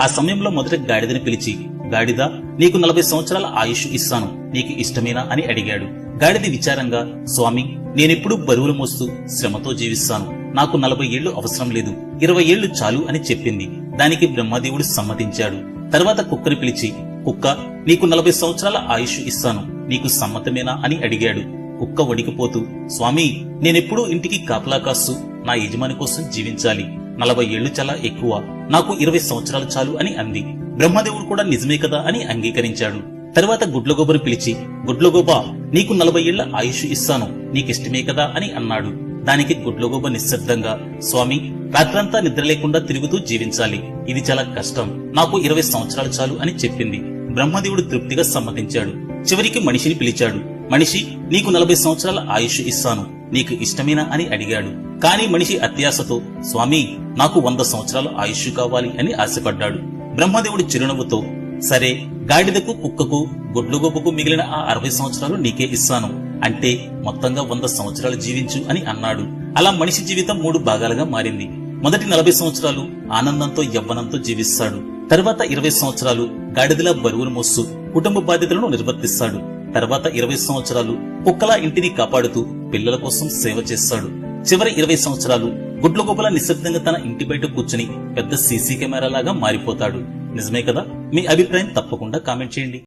ఆ సమయంలో మొదట గాడిదని పిలిచి గాడిద నీకు నలభై సంవత్సరాల ఆయుష్ ఇస్తాను. నీకు ఇష్టమేనా? అని అడిగాడు. గాడిద విచారంగా స్వామి నేనెప్పుడు బరువులు మోస్తూ శ్రమతో జీవిస్తాను. నాకు నలభై ఏళ్ళు అవసరం లేదు. ఇరవై ఏళ్ళు చాలు అని చెప్పింది. దానికి బ్రహ్మదేవుడు సమ్మతించాడు. తర్వాత కుక్కని పిలిచి కుక్క నీకు నలభై సంవత్సరాల ఆయుష్ ఇస్తాను. నీకు సమ్మతమేనా? అని అడిగాడు. కుక్క వడికిపోతూ స్వామి నేనెప్పుడూ ఇంటికి కాపలా కాస్తూ నా యజమాని కోసం జీవించాలి. నలభై ఏళ్ళు చాలా ఎక్కువ. నాకు ఇరవై సంవత్సరాలు చాలు అని అంది. బ్రహ్మదేవుడు కూడా నిజమే కదా అని అంగీకరించాడు. తర్వాత గుడ్లగోబను పిలిచి గుడ్లగోబ నీకు నలభై ఏళ్ళ ఆయుష్ ఇస్తాను. నీకిష్టమే కదా అని అన్నాడు. దానికి గుడ్లగోబ నిశ్శబ్దంగా స్వామి రాత్రంతా నిద్ర లేకుండా తిరుగుతూ జీవించాలి. ఇది చాలా కష్టం. నాకు ఇరవై సంవత్సరాలు చాలు అని చెప్పింది. బ్రహ్మదేవుడు తృప్తిగా సమ్మతించాడు. చివరికి మనిషిని పిలిచాడు. మనిషి నీకు నలభై సంవత్సరాల ఆయుష్ ఇస్తాను. నీకు ఇష్టమేనా? అని అడిగాడు. కాని మనిషి అత్యాశతో స్వామి నాకు వంద సంవత్సరాల ఆయుష్ కావాలి అని ఆశపడ్డాడు. బ్రహ్మదేవుడు చిరునవ్వుతో సరే గాడిదకు కుక్కకు గొడ్లుగొప్పకు మిగిలిన ఆ అరవై సంవత్సరాలు నీకే ఇస్తాను. అంటే మొత్తంగా వంద సంవత్సరాలు జీవించు అని అన్నాడు. అలా మనిషి జీవితం మూడు భాగాలుగా మారింది. మొదటి నలభై సంవత్సరాలు ఆనందంతో యవ్వనంతో జీవిస్తాడు. తర్వాత ఇరవై సంవత్సరాలు గాడిదలా బరువును మోస్తూ కుటుంబ బాధ్యతలను నిర్వర్తిస్తాడు. తర్వాత ఇరవై సంవత్సరాలు కుక్కలా ఇంటిని కాపాడుతూ పిల్లల కోసం సేవ చేస్తాడు. చివరి ఇరవై సంవత్సరాలు గుడ్లగోపల నిశ్శబ్దంగా తన ఇంటి బయట కూర్చుని పెద్ద సీసీ కెమెరా లాగా మారిపోతాడు. నిజమే కదా? మీ అభిప్రాయం తప్పకుండా కామెంట్ చేయండి.